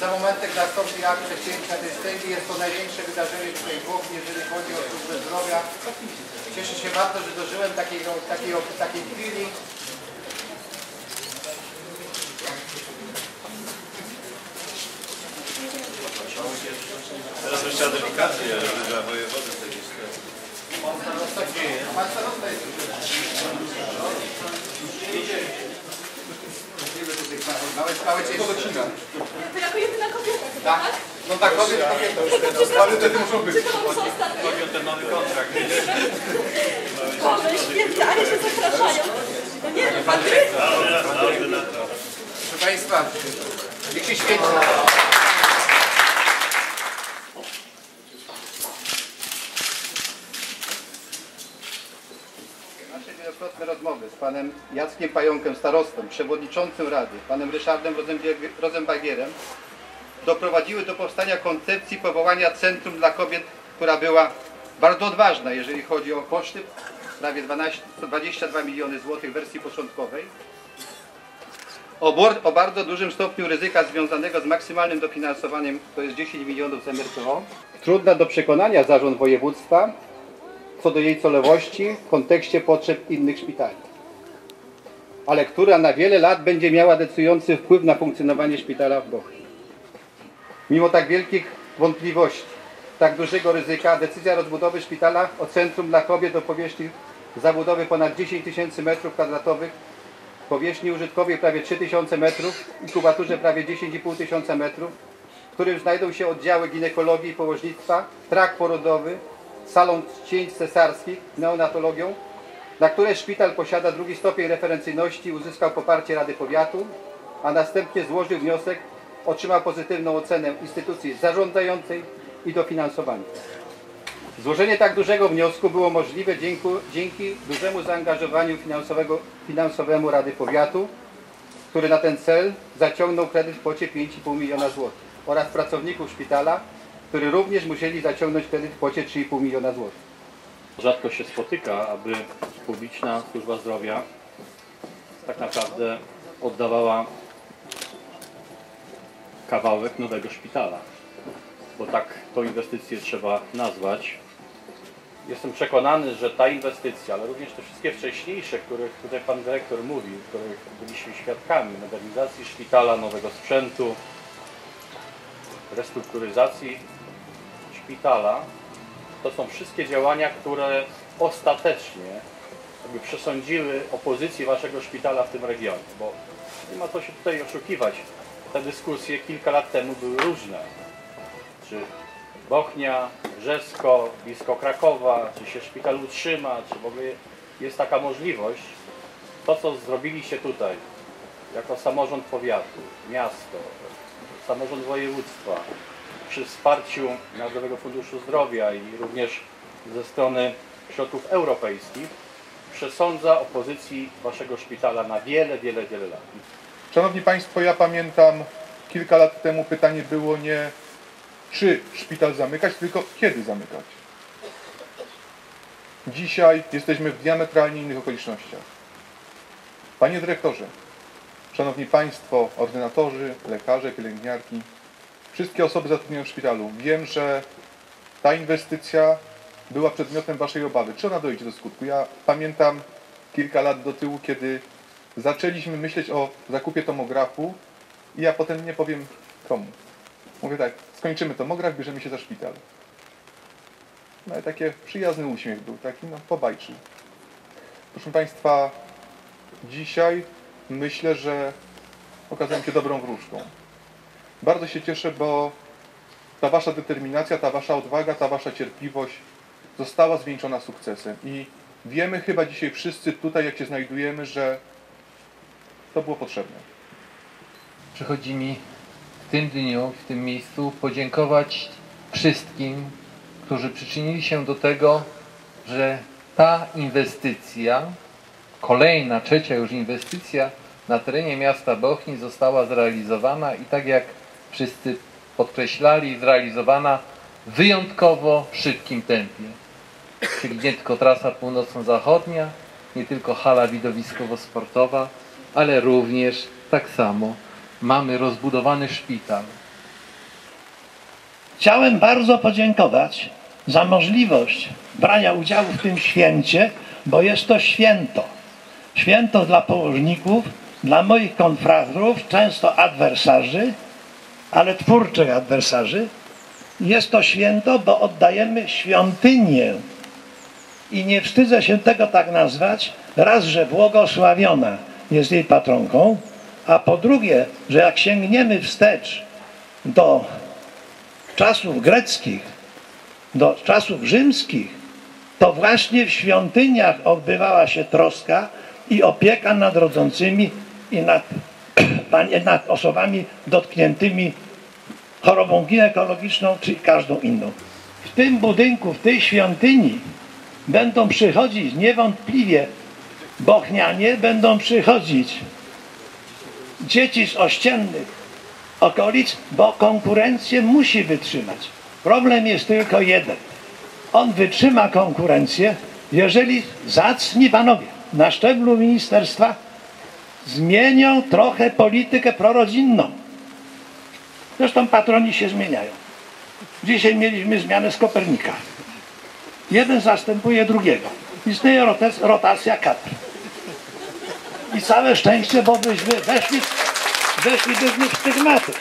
za momentek nastąpi akt przecięcia tej wstęgi. Jest to największe wydarzenie tutaj w Włoch, jeżeli chodzi o służbę zdrowia. Cieszę się bardzo, że dożyłem takiej, takiej, takiej chwili. Teraz bym chciał delikatnie, żeby dla wojewody tej historii. Pan starosta gdzie jest? Pan starosta jest tutaj. Małe, małe cięcie. To jako jedyna kobieta chyba, Tak? tak? No tak, kobiet, kobieta już wiadomo. Ale wtedy muszą być. To o ten nowy kontrakt. Boże, świetnie, ale się zapraszają. No nie, no dyrektor. Ordynator. Proszę Państwa, niech się. Nasze wielokrotne rozmowy z panem Jackiem Pająkiem, starostą, przewodniczącym Rady, panem Ryszardem Rozenbagierem doprowadziły do powstania koncepcji powołania Centrum dla Kobiet, która była bardzo odważna, jeżeli chodzi o koszty, prawie 12, 22 miliony złotych w wersji początkowej, o, o bardzo dużym stopniu ryzyka związanego z maksymalnym dofinansowaniem, to jest 10 milionów z MRPO. Trudna do przekonania zarząd województwa co do jej celowości w kontekście potrzeb innych szpitali, ale która na wiele lat będzie miała decydujący wpływ na funkcjonowanie szpitala w Bochni. Mimo tak wielkich wątpliwości, tak dużego ryzyka, decyzja rozbudowy szpitala o Centrum dla Kobiet o powierzchni zabudowy ponad 10 tysięcy metrów kwadratowych powierzchni użytkowej prawie 3000 metrów i kubaturze prawie 10,5 tysiąca metrów, w którym znajdą się oddziały ginekologii i położnictwa, trak porodowy, salon cięć cesarskich, neonatologią, na które szpital posiada drugi stopień referencyjności, uzyskał poparcie Rady Powiatu, a następnie złożył wniosek, otrzymał pozytywną ocenę instytucji zarządzającej i dofinansowania. Złożenie tak dużego wniosku było możliwe dzięki, dzięki dużemu zaangażowaniu finansowemu Rady Powiatu, który na ten cel zaciągnął kredyt w kwocie 5,5 miliona złotych oraz pracowników szpitala, którzy również musieli zaciągnąć kredyt w kwocie 3,5 miliona złotych. Rzadko się spotyka, aby publiczna służba zdrowia tak naprawdę oddawała kawałek nowego szpitala, bo tak tą inwestycję trzeba nazwać. Jestem przekonany, że ta inwestycja, ale również te wszystkie wcześniejsze, których tutaj Pan Dyrektor mówił, których byliśmy świadkami, modernizacji szpitala, nowego sprzętu, restrukturyzacji szpitala, to są wszystkie działania, które ostatecznie jakby przesądziły o pozycji Waszego szpitala w tym regionie, bo nie ma co się tutaj oszukiwać. Te dyskusje kilka lat temu były różne. Czy Bochnia, Brzesko, blisko Krakowa, czy się szpital utrzyma, czy w ogóle jest taka możliwość. To, co zrobiliście tutaj, jako samorząd powiatu, miasto, samorząd województwa, przy wsparciu Narodowego Funduszu Zdrowia i również ze strony środków europejskich, przesądza o pozycji Waszego szpitala na wiele, wiele, wiele lat. Szanowni Państwo, ja pamiętam kilka lat temu pytanie było nie czy szpital zamykać, tylko kiedy zamykać. Dzisiaj jesteśmy w diametralnie innych okolicznościach. Panie dyrektorze, Szanowni Państwo, ordynatorzy, lekarze, pielęgniarki, wszystkie osoby zatrudnione w szpitalu, wiem, że ta inwestycja była przedmiotem Waszej obawy. Czy ona dojdzie do skutku? Ja pamiętam kilka lat do tyłu, kiedy zaczęliśmy myśleć o zakupie tomografu i ja potem nie powiem komu. Mówię tak, skończymy tomograf, bierzemy się za szpital. No i taki przyjazny uśmiech był, taki no pobajczy. Proszę Państwa, dzisiaj myślę, że okazałem się dobrą wróżką. Bardzo się cieszę, bo ta Wasza determinacja, ta Wasza odwaga, ta Wasza cierpliwość została zwieńczona sukcesem. I wiemy chyba dzisiaj wszyscy tutaj, jak się znajdujemy, że to było potrzebne. Przychodzi mi w tym dniu, w tym miejscu podziękować wszystkim, którzy przyczynili się do tego, że ta inwestycja, kolejna, trzecia już inwestycja na terenie miasta Bochni została zrealizowana i tak jak wszyscy podkreślali, zrealizowana w wyjątkowo szybkim tempie. Czyli nie tylko trasa północno-zachodnia, nie tylko hala widowiskowo-sportowa, ale również tak samo mamy rozbudowany szpital. Chciałem bardzo podziękować za możliwość brania udziału w tym święcie, bo jest to święto. Święto dla położników, dla moich konfratrów, często adwersarzy, ale twórczych adwersarzy. Jest to święto, bo oddajemy świątynię i nie wstydzę się tego tak nazwać, raz, że błogosławiona jest jej patronką, a po drugie, że jak sięgniemy wstecz do czasów greckich, do czasów rzymskich, to właśnie w świątyniach odbywała się troska i opieka nad rodzącymi i nad, nad osobami dotkniętymi chorobą ginekologiczną czy każdą inną. W tym budynku, w tej świątyni będą przychodzić niewątpliwie bochnianie, będą przychodzić dzieci z ościennych okolic, bo konkurencję musi wytrzymać. Problem jest tylko jeden. On wytrzyma konkurencję, jeżeli zacni panowie na szczeblu ministerstwa zmienią trochę politykę prorodzinną. Zresztą patroni się zmieniają. Dzisiaj mieliśmy zmianę z Kopernika. Jeden zastępuje drugiego. Istnieje rotac- rotacja kadr. I całe szczęście, bo byśmy weszli, weszlibyśmy w stygmaty.